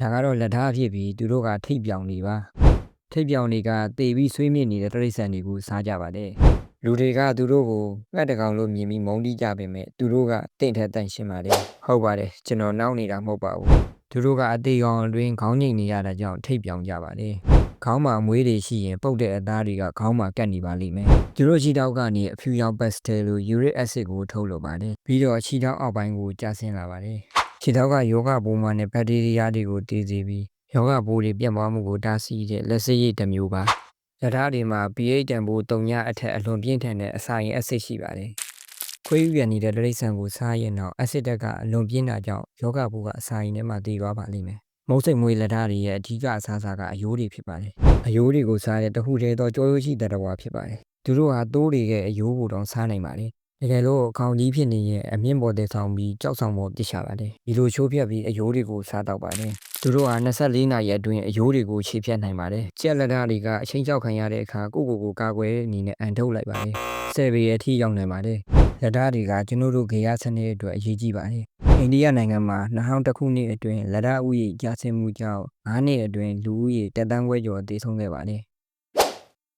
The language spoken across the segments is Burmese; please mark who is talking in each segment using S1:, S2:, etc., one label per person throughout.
S1: ဒါကတော့လက်ထားဖြစ်ပြီးသူတို့ကထိပ်ပြောင်နေပါထိပ်ပြောင်တွေကတေပြီးဆွေးမြင့်နေတဲ့တရိษံတွေကိုစားကြပါတယ်လူတွေကသူတို့ကိုငှက်တကောင်လို့မြင်ပြီးမုန်းတီးကြပေမဲ့သူတို့ကတင့်ထက်တန့်ရှင်းပါတယ်ဟုတ်ပါတယ်ကျွန်တော်နောက်နေတာမဟုတ်ပါဘူးသူတို့ကအသေးကောင်အတွင်းခေါင်းငိတ်နေရတာကြောင့်ထိပ်ပြောင်ကြပါတယ်ခေါင်းမှာအမွေးတွေရှိရင်ပုတ်တဲ့အသားတွေကခေါင်းမှာကပ်နေပါလိမ့်မယ်သူတို့ခြေထောက်ကနေအဖြူရောင်ပတ်စတယ်လိုယူရစ်အက်ဆစ်ကိုထုတ်လုပ်ပါတယ်ပြီးတော့ခြေထောက်အောက်ပိုင်းကိုကျဆင်းလာပါတယ် ခြေထောက်ကယောဂပိုးမှနဲ့ဘက်တီးရီးယားတွေကိုတည်စေပြီးယောဂပိုးတွေပြန့်ပွားမှုကိုတားဆီးတဲ့လက်စေ့ရည်တစ်မျိုးပါ။လက်ထားတွေမှာ pH တန်ဖိုး3ညအထက်အလွန်ပြင်းထန်တဲ့အစာရင်အဆစ်ရှိပါတယ်။ခွေးယူရနေတဲ့တိရစ္ဆာန်ကိုစားရင်တော့အဆစ်တက်ကအလွန်ပြင်းတာကြောင့်ယောဂပိုးကအစာရင်ထဲမှာတည်သွားပါလိမ့်မယ်။မုတ်စိတ်မွေးလက်ထားတွေရဲ့အဓိကအစားအစာကအယိုးတွေဖြစ်ပါတယ်။အယိုးတွေကိုစားတဲ့တခုတည်းသောကြောရိုးရှိတဲ့တဝါဖြစ်ပါတယ်။သူတို့ဟာသိုးတွေရဲ့အယိုးကိုတောင်စားနိုင်ပါတယ်။ တကယ်လို့အကောင်ကြီးဖြစ်နေရင်အမြင့်ပေါ်တည်ဆောင်ပြီးကြောက်ဆောင်ပေါ်ပြစ်ချပါတယ်ဒီလိုချိုးဖြတ်ပြီးအယိုးတွေကိုစားတော့ပါတယ်သူတို့ဟာ24နာရီအတွင်းအယိုးတွေကိုခြေဖြတ်နိုင်ပါတယ်ကြက်လက်ဓာတ်တွေကအချိန်ကြောက်ခံရတဲ့အခါကိုယ့်ကိုယ်ကိုကာကွယ်တဲ့အနေနဲ့အန်ထုတ်လိုက်ပါတယ်ဆယ်ပေရဲ့အထိရောက်နိုင်ပါတယ်လက်ဓာတ်တွေကကျွန်တော်တို့ဂေယစနစ်အတွက်အရေးကြီးပါတယ်အိန္ဒိယနိုင်ငံမှာ2000ခုနှစ်အတွင်းလက်ဓာတ်ဥယျာဉ်ကျဆင်းမှုကြောင့်9နှစ်အတွင်းလူဦးရေတက်တန်းခွဲကျော်တည်ဆုံးခဲ့ပါတယ်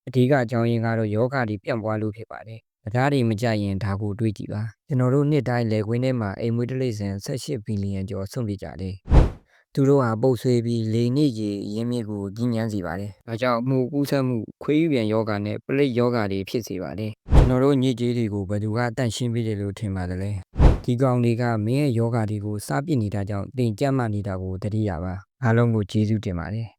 S1: အဓိကအကြောင်းရင်းကတော့ယောဂတွေပြန့်ပွားလို့ဖြစ်ပါတယ်။ တရားတွေမကြရင်ဒါကိုတွေးကြည့်ပါ။ကျွန်တော်တို့နှစ်တိုင်းလေခွင်းထဲမှာအိမ်မွေးတိရစ္ဆာန်18ဘီလီယံကျော်ဆုံးပြကြတယ်။သူတို့ဟာပုတ်ဆွေးပြီးလေနစ်ရေရင်းမြစ်ကိုကြီးညမ်းစေပါတယ်။ဒါကြောင့်မှုကူးဆက်မှုခွေးယူပြန်ယောဂနဲ့ပလိတ်ယောဂတွေဖြစ်စေပါတယ်။ကျွန်တော်တို့ညစ်ကြေးတွေကိုဘယ်သူကတန့်ရှင်းပေးတယ်လို့ထင်ပါတယ်လဲ။ဒီကောင်တွေကမင်းရဲ့ယောဂတွေကိုစားပစ်နေတာကြောင့်တင်ကြမ်းမှနေတာကိုတတိယပါ။အားလုံးကိုကျေးဇူးတင်ပါတယ်။